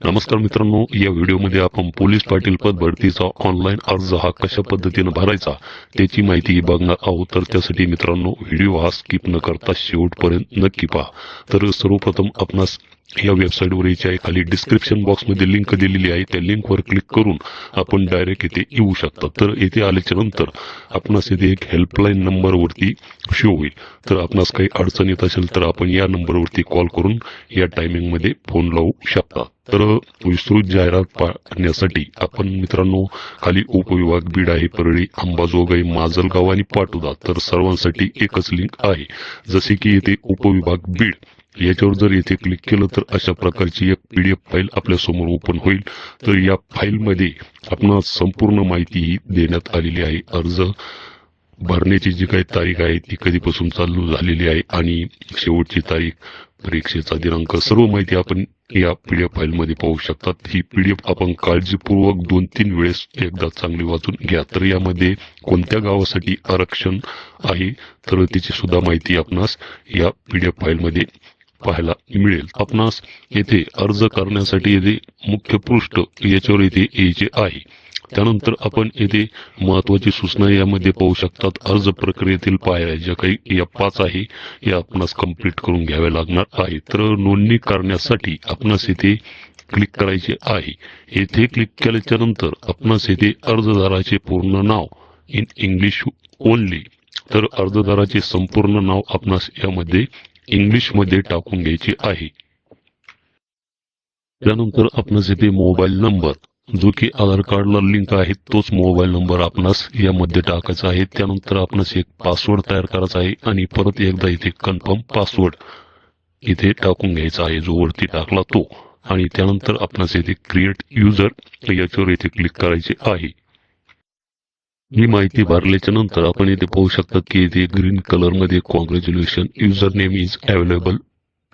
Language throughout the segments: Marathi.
नमस्कार मित्रांनो या व्हिडिओमध्ये आपण पोलीस पाटील पद भरतीचा ऑनलाईन अर्ज हा कशा पद्धतीने भरायचा त्याची माहिती बघणार आहोत. तर त्यासाठी मित्रांनो व्हिडिओ हा स्किप न करता शेवटपर्यंत नक्की पहा. तर सर्वप्रथम आपणास या वेबसाईटवर याच्या खाली डिस्क्रिप्शन बॉक्समध्ये लिंक दिलेली आहे. त्या लिंकवर क्लिक करून आपण डायरेक्ट इथे येऊ शकता. तर येथे आल्याच्यानंतर आपणास येथे एक हेल्पलाईन नंबरवरती शो होईल. तर आपणास काही अडचण येत असेल तर आपण या नंबरवरती कॉल करून या टायमिंगमध्ये फोन लावू शकता. तर विस्तृत जाहिरात पाहण्यासाठी आपण मित्रांनो खाली उपविभाग बीड आहे परळी अंबाजोगाई माजलगाव आणि पाटोदा. तर सर्वांसाठी एकच लिंक आहे. जसे की येथे उपविभाग बीड. याच्यावर जर येथे क्लिक केलं तर अशा प्रकारची एक एफ फाईल आपल्यासमोर ओपन होईल. तर या फाईलमध्ये आपणास संपूर्ण माहिती ही देण्यात आलेली आहे. अर्ज भरण्याची जी काही तारीख आहे ती कधीपासून चालू झालेली आहे आणि शेवटची तारीख परीक्षेचा दिनांक सर्व माहिती आपण या पीडीएफ फाईलमध्ये पाहू शकतात ही पीडीएफ आपण काळजीपूर्वक दोन तीन वेळेस एकदा चांगली वाचून घ्या. तर यामध्ये कोणत्या गावासाठी आरक्षण आहे तर त्याची सुद्धा माहिती आपणास या पीडीएफ फाईलमध्ये पाहायला मिळेल. आपणास येथे अर्ज करण्यासाठी येथे मुख्य पृष्ठ याच्यावर येथे यायचे आहे. त्यानंतर आपण येथे महत्वाची सूचना यामध्ये पाहू शकतात. अर्ज प्रक्रियेतील पायऱ्या ज्या काही या पाच आहे या आपणास कंप्लीट करून घ्याव्या लागणार आहे तर नोंदणी करण्यासाठी आपणास येथे क्लिक करायचे आहे. येथे क्लिक केल्याच्यानंतर आपणास येथे अर्जदाराचे पूर्ण नाव इन इंग्लिश ओनली तर अर्जदाराचे संपूर्ण नाव आपणास यामध्ये इंग्लिशमध्ये टाकून घ्यायची आहे. त्यानंतर आपणास येथे मोबाईल नंबर. जो की आधार कार्डला लिंक आहे तोच मोबाईल नंबर आपणास यामध्ये टाकायचा आहे. त्यानंतर आपणास एक पासवर्ड तयार करायचा आहे आणि परत एकदा इथे कन्फर्म पासवर्ड इथे टाकून घ्यायचा आहे जो वरती टाकला तो. आणि त्यानंतर आपणास येथे क्रिएट युजर याच्यावर इथे क्लिक करायचे आहे. ही माहिती भरल्याच्या नंतर आपण इथे पाहू शकता की इथे ग्रीन कलरमध्ये congratulation user name is available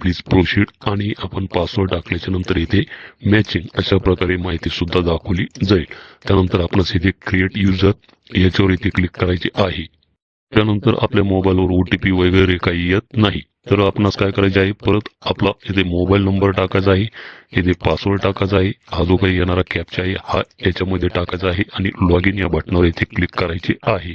please proceed आणि आपण पासवर्ड टाकल्याच्या नंतर इथे मॅचिंग अशा प्रकारे माहिती सुद्धा दाखवली जाईल. त्यानंतर आपण इथे क्रिएट युजर याच्यावर इथे क्लिक करायचे आहे. त्यानंतर आपल्या मोबाईलवर ओटीपी वगैरे काही येत नाही. तर आपणास काय करायचे आहे? परत आपला इथे मोबाईल नंबर टाकायचा आहे. इथे पासवर्ड टाकायचा आहे. हा जो काही येणारा कॅपचा आहे हा याच्यामध्ये टाकायचा आहे आणि लॉग इन या बटनावर इथे क्लिक करायचे आहे.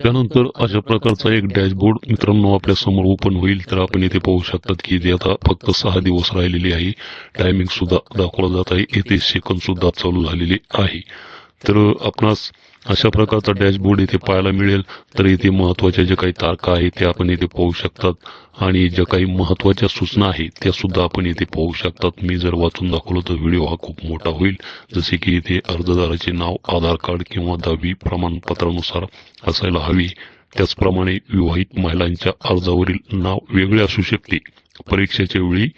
त्यानंतर अशा प्रकारचा एक डॅशबोर्ड मित्रांनो आपल्यासमोर ओपन होईल. तर आपण इथे पाहू शकतात की इथे आता फक्त सहा दिवस राहिलेले आहे. टायमिंग सुद्धा दाखवला जात आहे. येथे सेकंद सुद्धा चालू झालेले आहे. तर आपणास अशा प्रकारचा डॅशबोर्ड इथे पाहायला मिळेल. तर इथे महत्त्वाच्या ज्या काही तारखा आहेत त्या आपण इथे पाहू शकतात. आणि ज्या काही महत्त्वाच्या सूचना आहेत त्या सुद्धा आपण इथे पाहू शकतात. मी जर वाचून दाखवलं तर व्हिडिओ हा खूप मोठा होईल. जसे की इथे अर्जदाराचे नाव आधार कार्ड किंवा दहावी प्रमाणपत्रानुसार असायला हवी. त्याचप्रमाणे विवाहित महिलांच्या अर्जावरील नाव वेगळे असू शकते. परीक्षेच्या वेळी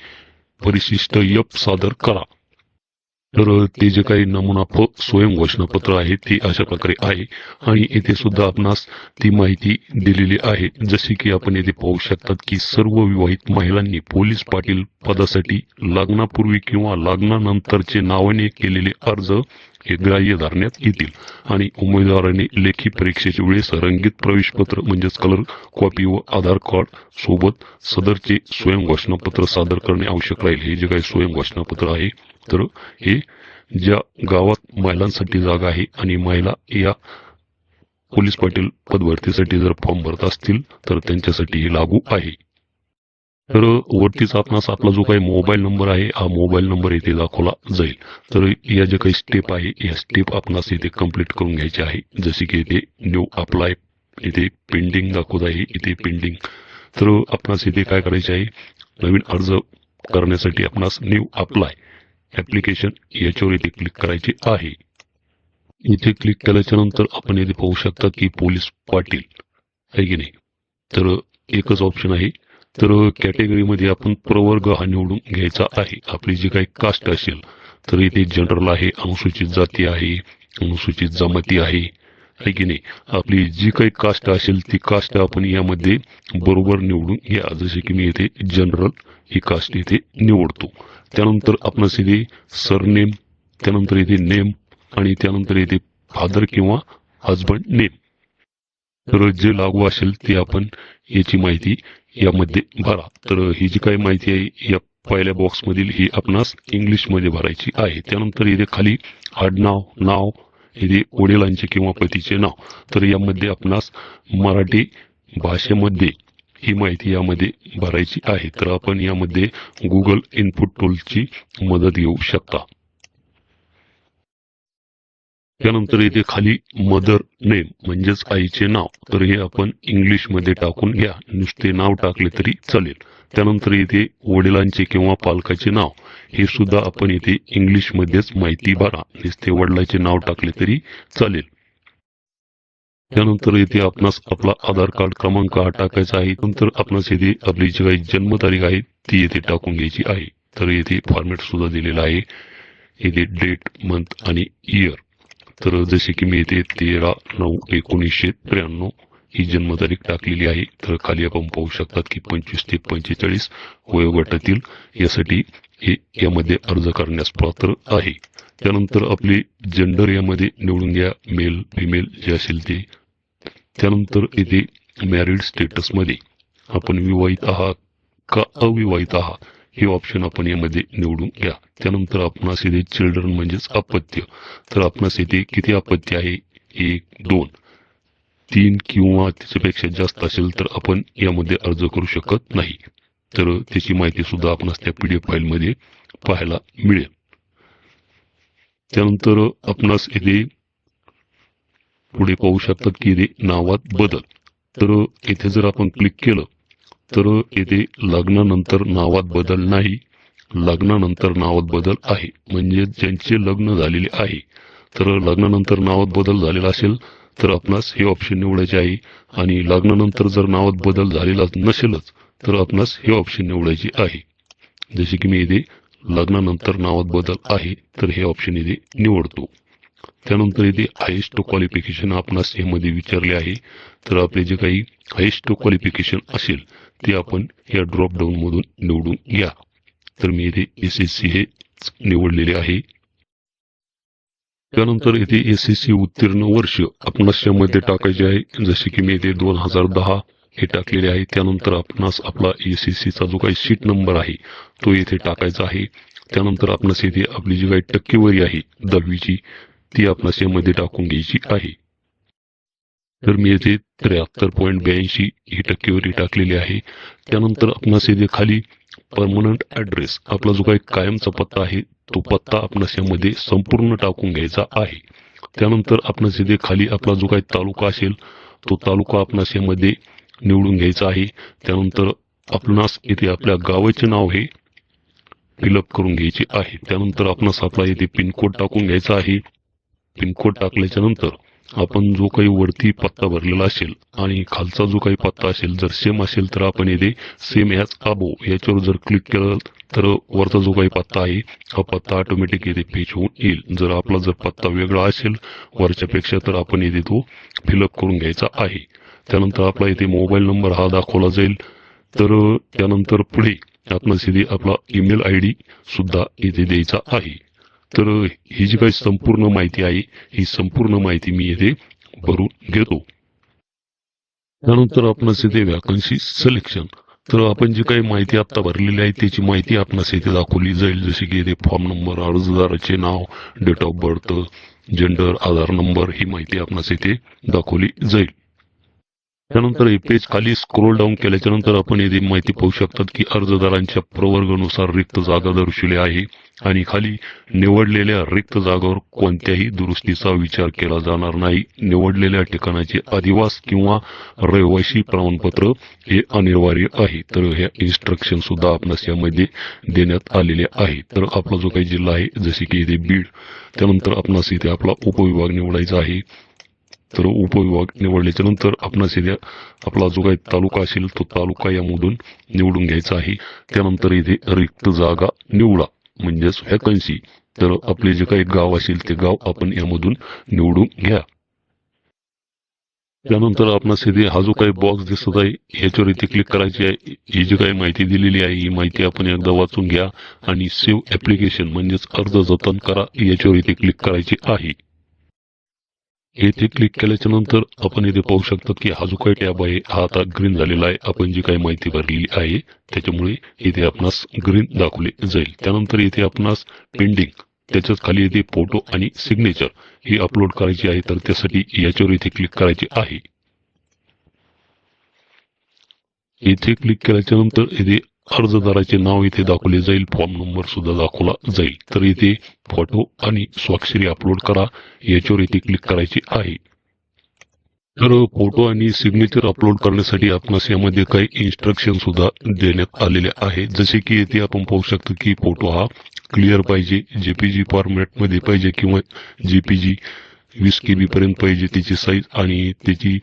परिशिष्ट यप सादर करा. तर ते जे काही नमुना स्वयं घोषणापत्र आहे ते अशा प्रकारे आहे. आणि येथे सुद्धा आपणास ती माहिती दिलेली आहे. जसे की आपण येथे पाहू शकतात की सर्व विवाहित महिलांनी पोलीस पाटील पदासाठी लग्नापूर्वी किंवा लग्नानंतरचे नावाने केलेले अर्ज हे ग्राह्य धरण्यात येतील. आणि उमेदवारांनी लेखी परीक्षेच्या वेळेस रंगीत प्रवेशपत्र म्हणजेच कलर कॉपी व आधार कार्ड सोबत सदरचे स्वयं घोषणापत्र सादर करणे आवश्यक राहील. हे जे काही स्वयं घोषणापत्र आहे तर हे ज्या गावात महिलांसाठी जागा आहे आणि महिला या पोलीस पाटील पदभरतीसाठी जर फॉर्म भरत असतील तर त्यांच्यासाठी हे लागू आहे. तर वरतीच आपणास आपला जो काही मोबाईल नंबर आहे हा मोबाईल नंबर इथे दाखवला जाईल. तर या ज्या काही स्टेप आहे या स्टेप आपणास इथे कंप्लीट करून घ्यायची आहे. जसे की इथे न्यू अप्लाय इथे पेंडिंग दाखवत आहे इथे पेंडिंग तर आपणास इथे काय करायचे आहे नवीन अर्ज करण्यासाठी आपणास न्यू अप्लाय ऍप्लिकेशन याच्यावर इथे क्लिक करायचे आहे. इथे क्लिक केल्याच्यानंतर आपण इथे पाहू शकता की पोलीस पाटील आहे की नाही? तर एकच ऑप्शन आहे तर कॅटेगरीमध्ये आपण प्रवर्ग हा निवडून घ्यायचा आहे. आपली जी काही कास्ट असेल तर इथे जनरल आहे अनुसूचित जाती आहे अनुसूचित जमाती आहे. आहे की नाही? आपली जी काही कास्ट असेल ती कास्ट आपण यामध्ये बरोबर निवडून घ्या. जसे की मी इथे जनरल ही कास्ट इथे निवडतो. त्यानंतर आपणास इथे सरनेम त्यानंतर इथे नेम आणि त्यानंतर इथे फादर किंवा हजबंड नेम तर जे लागू असेल ते आपण याची माहिती यामध्ये भरा तर ही जी काही माहिती आहे या पहिल्या बॉक्समधील ही आपणास इंग्लिशमध्ये भरायची आहे. त्यानंतर इथे खाली आडनाव नाव इथे वडिलांचे किंवा पतीचे नाव. तर यामध्ये आपणास मराठी भाषेमध्ये ही माहिती यामध्ये भरायची आहे. तर आपण यामध्ये गुगल इनपुट टूलची मदत घेऊ शकता. त्यानंतर इथे खाली मदर नेम म्हणजेच आईचे नाव. तर हे आपण इंग्लिशमध्ये टाकून घ्या. नुसते नाव टाकले तरी चालेल. त्यानंतर इथे वडिलांचे किंवा पालकाचे नाव. हे सुद्धा आपण इथे इंग्लिशमध्येच माहिती भरा. नुसते वडिलांचे नाव टाकले तरी चालेल. त्यानंतर इथे आपणास आपला आधार कार्ड क्रमांक हा टाकायचा आहे. नंतर आपणास इथे आपली जी काही जन्मतारीख आहे ती येथे टाकून घ्यायची आहे. तर येथे फॉर्मॅट सुद्धा दिलेला आहे. इथे डेट मंथ आणि इयर तर जसे की मी येथे तेरा नऊ एकोणीसशे त्र्याण्णव ही जन्मतारीख टाकलेली आहे. तर खाली आपण पाहू शकतात की पंचवीस ते पंचेचाळीस वयोगटातील यासाठी हे यामध्ये अर्ज करण्यास पात्र आहे. त्यानंतर आपले जेंडर यामध्ये निवडून घ्या मेल फिमेल जे असेल ते. त्यानंतर येथे मॅरिड स्टेटसमध्ये आपण विवाहित आहात का अविवाहित आहात? हे ऑप्शन आपण यामध्ये निवडून घ्या. त्यानंतर आपणास इथे चिल्ड्रन म्हणजेच अपत्य. तर आपणास इथे किती अपत्य आहे? एक दोन. तीन किंवा त्याच्यापेक्षा जास्त असेल तर आपण यामध्ये अर्ज करू शकत नाही. तर त्याची माहिती सुद्धा आपणास त्या पीडीएफ फाईलमध्ये पाहायला मिळेल. त्यानंतर आपणास इथे पुढे पाहू शकतात की नावात बदल. तर इथे जर आपण क्लिक केलं तर येथे लग्नानंतर नावात बदल नाही. लग्नानंतर नावात बदल आहे. म्हणजे ज्यांचे लग्न झालेले आहे. तर लग्नानंतर नावात बदल झालेला असेल तर आपणास हे ऑप्शन निवडायचे आहे. आणि लग्नानंतर जर नावात बदल झालेला नसेलच तर आपणास हे ऑप्शन निवडायचे आहे. जसे की मी इथे लग्नानंतर नावात बदल आहे तर हे ऑप्शन इथे निवडतो. त्यानंतर इथे हायेस्ट क्वालिफिकेशन आपणास यामध्ये विचारले आहे. तर आपले जे काही हायेस्ट क्वालिफिकेशन असेल ते आपण या ड्रॉप डाऊन मधून निवडून घ्या. तर मी इथे एस एस सी हे निवडलेले आहे. त्यानंतर इथे एस एस सी उत्तीर्ण वर्ष आपणास यामध्ये टाकायचे आहे. जसे की मी इथे दोन हजार दहा हे टाकलेले आहे. त्यानंतर आपणास आपला एस एस सीचा जो काही सीट नंबर आहे तो येथे टाकायचा आहे. त्यानंतर आपणास येथे आपली जी काही टक्केवारी आहे दहावीची ती आपणास यामध्ये टाकून घ्यायची आहे. तर मी येथे त्र्याहत्तर पॉईंट ब्याऐंशी ही टक्केवारी टाकलेली आहे. त्यानंतर आपणास येथे खाली परमनंट ऍड्रेस आपला जो काही कायमचा पत्ता आहे तो पत्ता आपणास यामध्ये संपूर्ण टाकून घ्यायचा आहे. त्यानंतर आपणास येथे खाली आपला जो काही तालुका असेल तो तालुका आपणास यामध्ये निवडून घ्यायचा आहे. त्यानंतर आपणास येथे आपल्या गावाचे नाव हे फिलअप करून घ्यायचे आहे. त्यानंतर आपणास आपला येथे पिनकोड टाकून घ्यायचा आहे. पिनकोड टाकल्याच्या नंतर आपण जो काही वरती पत्ता भरलेला असेल आणि खालचा जो काही पत्ता असेल जर सेम असेल तर आपण येथे सेम ह्याच अबो याच्यावर जर क्लिक केलं तर वरचा जो काही पत्ता आहे हा पत्ता ऑटोमॅटिक येथे पेज होऊन येईल. जर आपला जर पत्ता वेगळा असेल वरच्यापेक्षा तर आपण येथे तो फिलअप करून घ्यायचा आहे. त्यानंतर आपला येथे मोबाईल नंबर हा दाखवला जाईल. तर त्यानंतर पुढे आपण इथे आपला ईमेल आय डी सुद्धा इथे द्यायचा आहे. तर ही जी काही संपूर्ण माहिती आहे ही संपूर्ण माहिती मी येथे भरून घेतो. त्यानंतर आपणास येथे व्हॅकन्सी सिलेक्शन तर आपण जी काही माहिती आता भरलेली आहे त्याची माहिती आपणास येथे दाखवली जाईल जसे की येथे फॉर्म नंबर अर्जदाराचे नाव date of birth gender Aadhaar number ही माहिती आपणास येथे दाखवली जाईल. त्यानंतर हे पेज खाली स्क्रोल डाऊन केल्याच्यानंतर आपण येथे माहिती पाहू शकतात की अर्जदारांच्या प्रवर्गानुसार रिक्त जागा दर्शवल्या आहे आणि खाली निवडलेल्या रिक्त जागावर कोणत्याही दुरुस्तीचा विचार केला जाणार नाही. निवडलेल्या ठिकाणाचे अधिवास किंवा रहिवासी प्रमाणपत्र हे अनिवार्य आहे. तर हे इन्स्ट्रक्शन सुद्धा आपणास यामध्ये देण्यात आलेले आहे. तर आपला जो काही जिल्हा आहे जसे की इथे बीड त्यानंतर आपणास इथे आपला उपविभाग निवडायचा आहे. तर उपविभाग निवडल्याच्या नंतर आपणास इथे आपला जो काही तालुका असेल तो तालुका यामधून निवडून घ्यायचा आहे. त्यानंतर इथे रिक्त जागा निवडा म्हणजेच व्हॅकन्सी तर आपले जे काही गाव असेल ते गाव आपण यामधून निवडून घ्या. त्यानंतर आपणास इथे हा जो काही बॉक्स दिसत आहे ह्याच्यावर इथे क्लिक करायची आहे. ही जी काही माहिती दिलेली आहे ही माहिती आपण एकदा वाचून घ्या आणि सेव्ह ऍप्लिकेशन म्हणजेच अर्ज जतन करा याच्यावर इथे क्लिक करायची आहे. येथे क्लिक केल्याच्यानंतर आपण येथे पाहू शकतात की हा जो काही टॅब आहे हा आता ग्रीन झालेला आहे. आपण जी काही माहिती भरलेली आहे त्याच्यामुळे इथे आपणास ग्रीन दाखवले जाईल. त्यानंतर इथे आपणास पेंडिंग त्याच्याच खाली येथे फोटो आणि सिग्नेचर ही अपलोड करायची आहे तर त्यासाठी याच्यावर इथे क्लिक करायचे आहे. येथे क्लिक केल्याच्यानंतर येथे अर्जदाराचे नाव इथे दाखवले जाईल. फॉर्म नंबर सुद्धा दाखवला जाईल. तर इथे फोटो आणि स्वाक्षरी अपलोड करा. याच्यावर इथे क्लिक करायची आहे. तर फोटो आणि सिग्नेचर अपलोड करण्यासाठी आपणास यामध्ये काही इन्स्ट्रक्शन सुद्धा देण्यात आलेले आहे. जसे की येथे आपण पाहू शकतो की फोटो हा क्लिअर पाहिजे. जेपीजी फॉर्मॅटमध्ये पाहिजे किंवा जेपीजी वीस के बी पर्यंत पाहिजे त्याची साईज आणि त्याची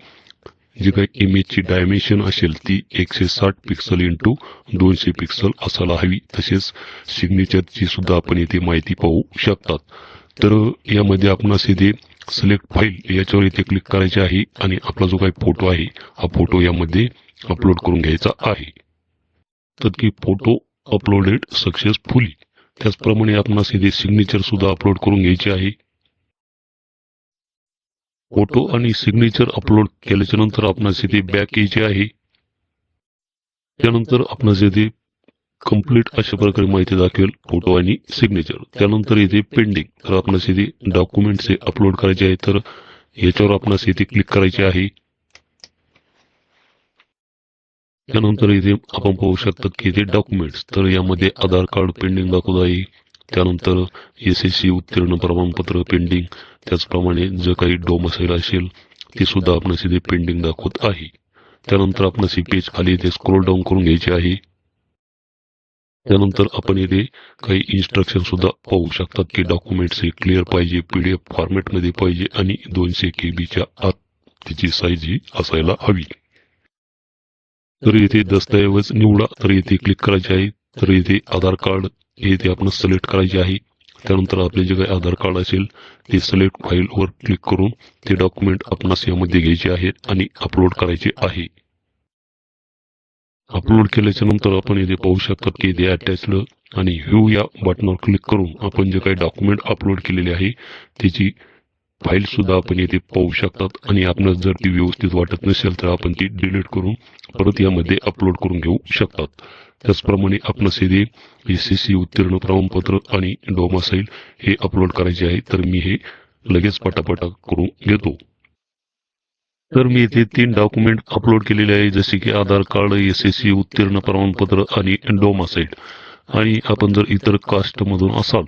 जी काही इमेजची डायमेन्शन असेल ती एकशे साठ पिक्सल इंटू दोनशे पिक्सल असायला हवी. तसेच सिग्नेचरची सुद्धा आपण इथे माहिती पाहू शकतात. तर यामध्ये आपण असे ते सिलेक्ट फाईल याच्यावर इथे क्लिक करायचे आहे आणि आपला जो काही फोटो आहे हा फोटो यामध्ये अपलोड करून घ्यायचा आहे. तर की फोटो अपलोडेड सक्सेसफुली त्याचप्रमाणे आपण असे ते सिग्नेचर सुद्धा अपलोड करून घ्यायचे आहे. फोटो आणि सिग्नेचर अपलोड केल्याच्यानंतर आपणास इथे बॅक यायचे आहे. त्यानंतर आपणास इथे कंप्लीट अशा प्रकारे माहिती दाखवेल फोटो आणि सिग्नेचर त्यानंतर इथे पेंडिंग तर आपणास इथे डॉक्युमेंट्स अपलोड करायचे आहे तर याच्यावर आपणास इथे क्लिक करायचे आहे. त्यानंतर इथे आपण पाहू शकतात की इथे डॉक्युमेंट्स तर यामध्ये आधार कार्ड पेंडिंग दाखवत आहे. त्यानंतर एस एस सी उत्तीर्ण प्रमाणपत्र पेंडिंग त्याचप्रमाणे जे काही डोमसाईल असेल ते सुद्धा आपणास इथे पेंडिंग दाखवत आहे. त्यानंतर आपणास ही पेज खाली इथे स्क्रोल डाऊन करून घ्यायचे आहे. त्यानंतर आपण इथे काही इन्स्ट्रक्शन सुद्धा पाहू शकतात की डॉक्युमेंट्स हे क्लिअर पाहिजे पीडीएफ फॉर्मॅटमध्ये पाहिजे आणि दोनशे के बीच्या आत त्याची साईज ही असायला हवी. तर इथे दस्तऐवज निवडा तर इथे क्लिक करायचे आहे. तर इथे आधार कार्ड हे ते आपण सिलेक्ट करायचे आहे त्यानंतर आपले जे काही आधार कार्ड असेल ते सिलेक्ट फाईलवर क्लिक करून ते डॉक्युमेंट आपणास यामध्ये घ्यायचे आहे आणि अपलोड करायचे आहे. अपलोड केल्याच्यानंतर आपण इथे पाहू शकतात की इथे अटॅचड आणि व्ह्यू या बटनावर क्लिक करून आपण जे काही डॉक्युमेंट अपलोड केलेले आहे त्याची फाईल सुद्धा आपण येथे पाहू शकतात आणि आपण जर ती व्यवस्थित वाटत नसेल तर आपण ती डिलीट करून परत यामध्ये अपलोड करून घेऊ शकतात. त्याचप्रमाणे आपण येथे एस सी उत्तीर्ण प्रमाणपत्र आणि डोमा साईल हे अपलोड करायचे आहे तर मी हे लगेच पटापटा करून घेतो. तर मी येथे तीन डॉक्युमेंट अपलोड केलेले आहे जसे की आधार कार्ड एस सी उत्तीर्ण प्रमाणपत्र आणि डोमा साईट आणि आपण जर इतर कास्टमधून असाल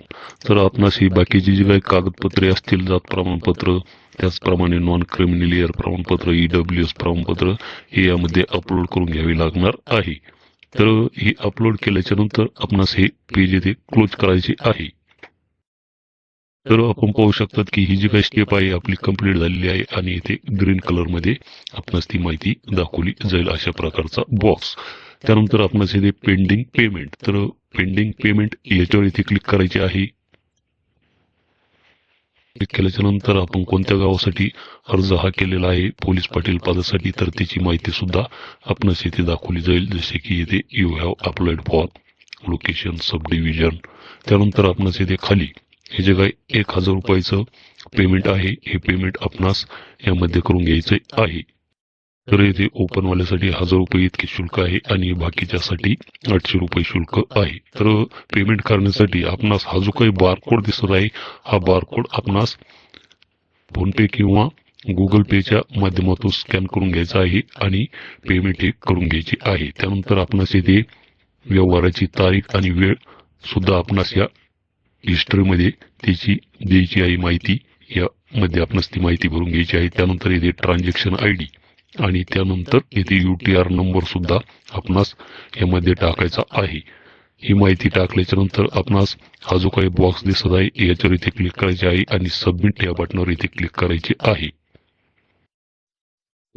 तर आपणास ही बाकीची जी काही कागदपत्रे असतील जात प्रमाणपत्र त्याचप्रमाणे नॉन क्रिमिनल प्रमाणपत्र ई डब्ल्यू एस प्रमाणपत्र हे यामध्ये अपलोड करून घ्यावे लागणार आहे. तर ही अपलोड केल्याच्यानंतर आपणास हे पेज येथे क्लोज करायचे आहे. तर आपण पाहू शकतात की ही जी काही स्टेप आहे आपली कंप्लीट झालेली आहे आणि इथे ग्रीन कलरमध्ये आपणास ती माहिती दाखवली जाईल अशा प्रकारचा बॉक्स त्यानंतर आपणास इथे पेंडिंग पेमेंट तर पेंडिंग पेमेंट याच्यावर इथे क्लिक करायचे आहे. क्लिक केल्याच्यानंतर आपण कोणत्या गावासाठी अर्ज हा केलेला आहे पोलीस पाटील पदासाठी तर त्याची माहिती सुद्धा आपणास इथे दाखवली जाईल जसे की इथे you have applied for location sub division त्यानंतर आपणास येथे खाली हे जे काही एक हजार रुपयाचं पेमेंट आहे हे पेमेंट आपणास यामध्ये करून घ्यायचे आहे. तर येथे ओपन वाल्यासाठी हजार रुपये इतके शुल्क आहे आणि बाकीच्यासाठी आठशे रुपये शुल्क आहे. तर पेमेंट करण्यासाठी आपणास हा जो काही बारकोड दिसत आहे हा बारकोड आपणास फोनपे किंवा गुगल पेच्या माध्यमातून स्कॅन करून घ्यायचा आहे आणि पेमेंट हे करून घ्यायची आहे. त्यानंतर आपणास येथे व्यवहाराची तारीख आणि वेळ सुद्धा आपणास या हिस्ट्रीमध्ये त्याची द्यायची आहे माहिती. यामध्ये आपणास ती माहिती भरून घ्यायची आहे. त्यानंतर येथे ट्रान्झॅक्शन आय डी आणि त्यानंतर येथे यू टी आर नंबर सुद्धा आपणास यामध्ये टाकायचा आहे. ही माहिती टाकल्याच्या नंतर आपणास हा जो काही बॉक्स दिसत आहे याच्यावर इथे क्लिक करायचे आहे आणि सबमिट या बटनावर इथे क्लिक करायचे आहे.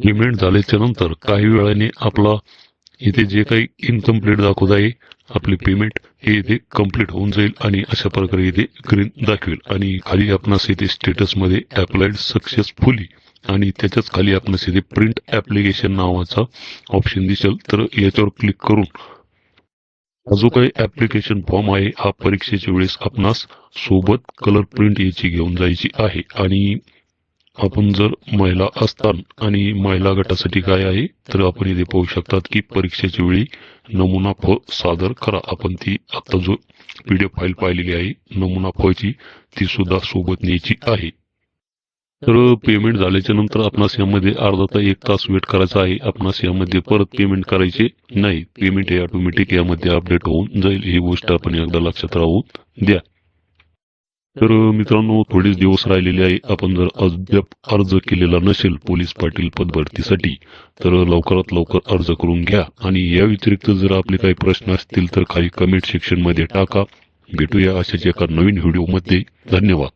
पेमेंट झाल्याच्यानंतर काही वेळाने आपला इथे जे काही इनकम्प्लीट दाखवत आहे आपले पेमेंट हे इथे कंप्लीट होऊन जाईल आणि अशा प्रकारे इथे ग्रीन दाखवेल. आणि खाली आपणास इथे स्टेटसमध्ये अप्लाइड सक्सेसफुली आणि त्याच्याच खाली आपणास इथे प्रिंट ऍप्लिकेशन नावाचा ऑप्शन दिसेल. तर याच्यावर क्लिक करून हा जो काही ऍप्लिकेशन फॉर्म आहे हा परीक्षेच्या वेळेस आपणास सोबत कलर प्रिंट याची घेऊन जायची आहे. आणि आपण जर महिला असतान आणि महिला गटासाठी काय आहे तर आपण इथे पाहू शकतात की परीक्षेच्या वेळी नमुना फ सादर करा. आपण ती आता जो पीडीएफ फाईल पाहिलेली आहे नमुना फची ती सुद्धा सोबत न्यायची आहे. तर पेमेंट झाल्याच्यानंतर आपणास यामध्ये अर्धा तास एक तास वेट करायचा आहे. आपणास यामध्ये परत पेमेंट करायचे नाही. पेमेंट हे ऑटोमॅटिक यामध्ये अपडेट होऊन जाईल. ही गोष्ट आपण एकदा लक्षात राहून द्या. तर मित्रांनो थोडेच दिवस राहिलेले आहे. आपण जर अद्याप अर्ज केलेला नसेल पोलीस पाटील पदभरतीसाठी तर लवकरात लवकर अर्ज करून घ्या. आणि या व्यतिरिक्त जर आपले काही प्रश्न असतील तर काही कमेंट सेक्शनमध्ये टाका. भेटूया अशाच एका नवीन व्हिडिओमध्ये धन्यवाद.